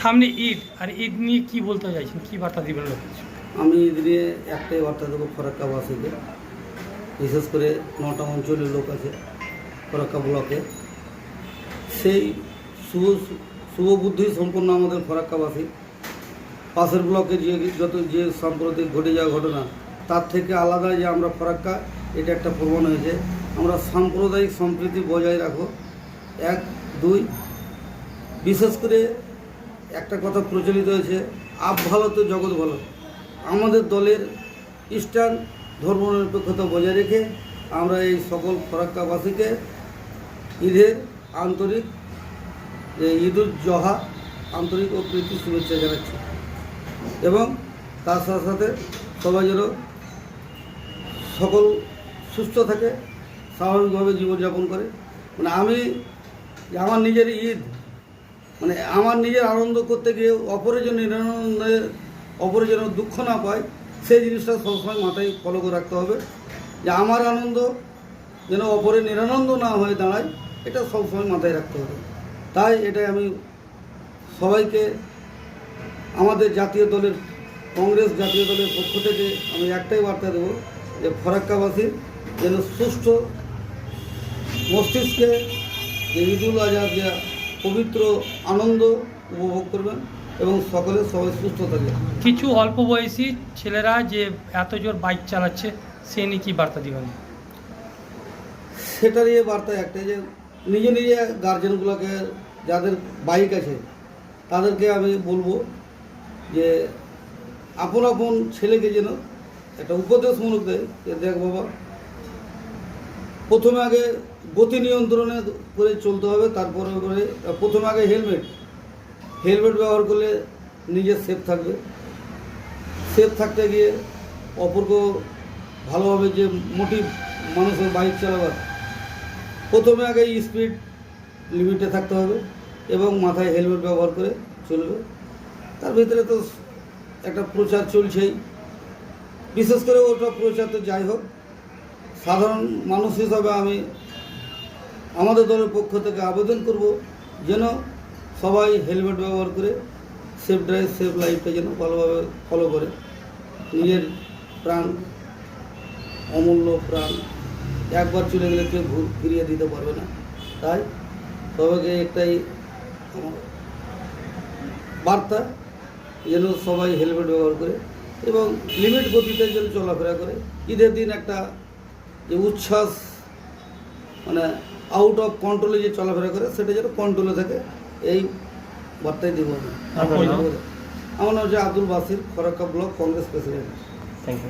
সামনে ঈদ, আর ঈদ নিয়ে কি বলতে চাইছেন? কি বার্তা দিবেন লোকের আমি ঈদ নিয়ে একটাই বার্তা দেবো ফরাক্কাবাসীকে বিশেষ করে নটা অঞ্চলের লোক আছে ফরাক্কা ব্লকে। সেই শুভ শুভ বুদ্ধি সম্পন্ন আমাদের ফরাক্কাবাসী পাশের ব্লকে যে, যত যে সাম্প্রতিক ঘটে যাওয়া ঘটনা, তার থেকে আলাদা যে আমরা ফরাক্কা এটা একটা প্রমাণ হয়েছে। আমরা সাম্প্রদায়িক সম্প্রীতি বজায় রাখো। এক, দুই, বিশেষ করে একটা কথা প্রচলিত হয়েছে, আপ ভালো তো জগৎ ভালো। আমাদের দলের ইস্টার্ন ধর্মনিরপেক্ষতা বজায় রেখে আমরা এই সকল ফরাক্কাবাসীকে ঈদের আন্তরিক ঈদুল জহা আন্তরিক ও প্রীতি শুভেচ্ছা জানাচ্ছি। এবং তার সাথে সাথে সবাই যেন সকল সুস্থ থাকে, স্বাভাবিকভাবে জীবনযাপন করে। মানে আমি, আমার নিজের ঈদ মানে আমার নিজের আনন্দ করতে গিয়ে অপরের জন্য নিরানন্দের অপরের জন্য দুঃখ না পায়, সেই জিনিসটা সবসময় মাথায় ফলো করে রাখতে হবে। যে আমার আনন্দ যেন অপরের নিরানন্দ না হয়ে দাঁড়ায়, এটা সবসময় মাথায় রাখতে হবে। তাই এটাই আমি সবাইকে, আমাদের জাতীয় দলের, কংগ্রেস জাতীয় দলের পক্ষ থেকে আমি একটাই বার্তা দেবো যে ফরাক্কাবাসীর যেন সুষ্ঠু মস্তিষ্কে যে ঈদুল আজহার যে পবিত্র আনন্দ উপভোগ করবেন এবং সকলে সবাই সুস্থ থাকে কিছু অল্প বয়সী ছেলেরা যে এত জোর বাইক চালাচ্ছে সে নিয়ে কি বার্তা দিবেন? সেটারই বার্তা একটাই যে নিজে নিজে গার্জেনগুলোকে যাদের বাইক আছে তাদেরকে আমি বলব যে আপন আপন ছেলেকে যেন একটা উপদেশমূলক দেয় যে দেখ বাবা প্রথমে আগে গতি নিয়ন্ত্রণে করে চলতে হবে, তারপরে করে, প্রথমে আগে হেলমেট। হেলমেট ব্যবহার করলে নিজে সেফ থাকবে। সেফ থাকতে গিয়ে অপরকে ভালোভাবে যে মোটিভ মানুষের বাইক চালাবার, প্রথমে আগে স্পিড লিমিটে থাকতে হবে এবং মাথায় হেলমেট ব্যবহার করে চলবে। তার ভিতরে তো একটা প্রচার চলছেই। বিশেষ করে ওটা প্রচার তো যাই হোক, সাধারণ মানুষ হিসাবে আমি আমাদের দলের পক্ষ থেকে আবেদন করব যেন সবাই হেলমেট ব্যবহার করে সেফ ড্রাইভ, সেফ লাইফটা যেন ভালোভাবে ফলো করে। নিজের প্রাণ, অমূল্য প্রাণ একবার চলে গেলে কেউ ঘুর- ফিরিয়ে দিতে পারবে না। তাই সবাইকে একটাই বার্তা, যেন সবাই হেলমেট ব্যবহার করে এবং লিমিট গতিতে যেন চলাফেরা করে। ঈদের দিন একটা যে উচ্ছ্বাস মানে আউট অফ কন্ট্রোলে যে চলাফেরা করে সেটা যেন কন্ট্রোলে থাকে এই বার্তাই দেবো আমি। আমার নাম হচ্ছে Abdul Basir Farakka block Congress president. Thank you